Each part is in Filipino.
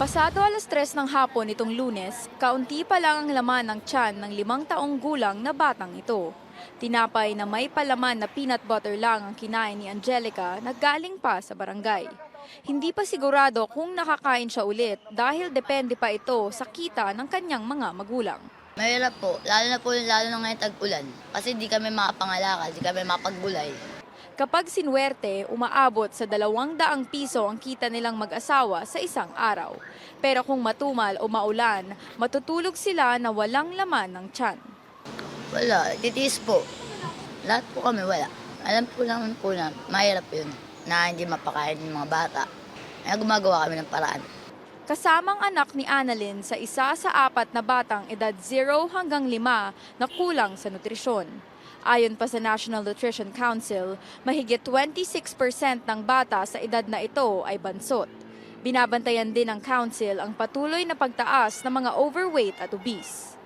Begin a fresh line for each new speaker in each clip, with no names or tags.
Pasado alas tres ng hapon nitong lunes, kaunti pa lang ang laman ng tiyan ng limang taong gulang na batang ito. Tinapay na may palaman na peanut butter lang ang kinain ni Angelica na galing pa sa barangay. Hindi pa sigurado kung nakakain siya ulit dahil depende pa ito sa kita ng kanyang mga magulang.
Mahirap po, lalo na po lalo na ngayon tag-ulan. Kasi di kami makapangalakal, di kami mapaggulay.
Kapag sinwerte, umaabot sa dalawang daang piso ang kita nilang mag-asawa sa isang araw. Pero kung matumal o maulan, matutulog sila na walang laman ng tiyan.
Wala, titiis po. Lahat po kami wala. Alam po naman po na mahirap yun na hindi mapakain ng mga bata. Kaya gumagawa kami ng paraan.
Kasamang anak ni Annalyn sa isa sa apat na batang edad 0 hanggang 5 na kulang sa nutrisyon. Ayon pa sa National Nutrition Council, mahigit 26% ng bata sa edad na ito ay bansot. Binabantayan din ng council ang patuloy na pagtaas ng mga overweight at obese.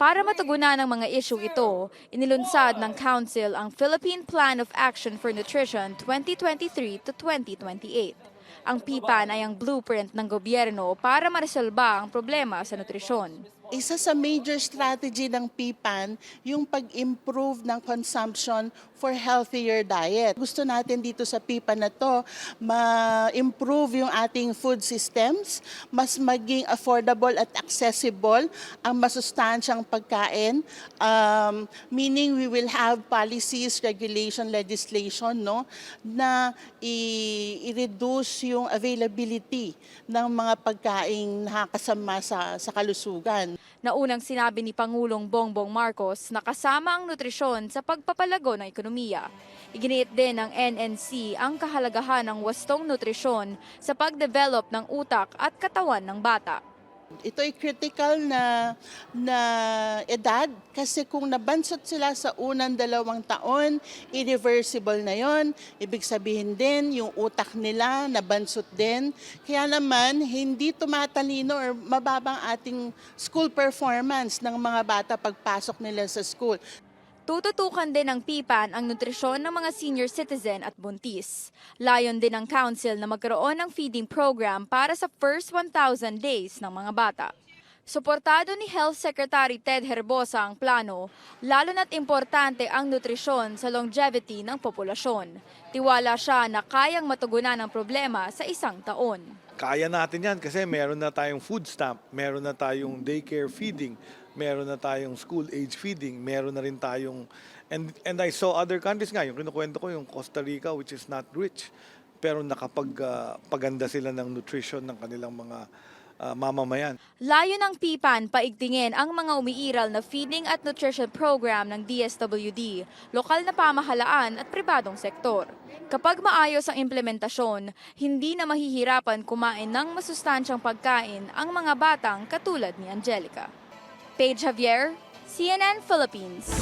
Para matugunan ang mga isyong ito, inilunsad ng Council ang Philippine Plan of Action for Nutrition 2023 to 2028. Ang PPAN ay ang blueprint ng gobyerno para maresolba ang problema sa nutrisyon.
Isa sa major strategy ng PPAN yung pag-improve ng consumption for healthier diet. Gusto natin dito sa PPAN na to ma-improve yung ating food systems, mas maging affordable at accessible ang masustansyang pagkain. Um, meaning we will have policies, regulation, legislation no na i-reduce yung availability ng mga pagkaing nakakasama sa, sa kalusugan.
Naunang sinabi ni Pangulong Bongbong Marcos na kasama ang nutrisyon sa pagpapalago ng ekonomiya. Iginiit din ng NNC ang kahalagahan ng wastong nutrisyon sa pagdevelop ng utak at katawan ng bata.
Ito ay critical na, na edad kasi kung nabansot sila sa unang dalawang taon, irreversible na yon. Ibig sabihin din, yung utak nila nabansot din. Kaya naman, hindi tumatalino or mababang ating school performance ng mga bata pagpasok nila sa school.
Tututukan din ng PIPAN ang nutrisyon ng mga senior citizen at buntis. Layon din ng Council na magkaroon ng feeding program para sa first 1,000 days ng mga bata. Suportado ni Health Secretary Ted Herbosa ang plano, lalo na't importante ang nutrisyon sa longevity ng populasyon. Tiwala siya na kayang matugunan ang problema sa isang taon.
Kaya natin yan kasi meron na tayong food stamp, meron na tayong daycare feeding, meron na tayong school age feeding, meron na rin tayong and and I saw other countries nga, yung kinukwento ko yung Costa Rica which is not rich pero nakapag ah, paganda sila ng nutrition ng kanilang mga ah, mamamayan.
Layo ng PIPAN paigtingin ang mga umiiral na feeding at nutrition program ng DSWD, lokal na pamahalaan at pribadong sektor. Kapag maayos ang implementasyon, hindi na mahihirapan kumain ng masustansyang pagkain ang mga batang katulad ni Angelica. Paige Javier, CNN Philippines.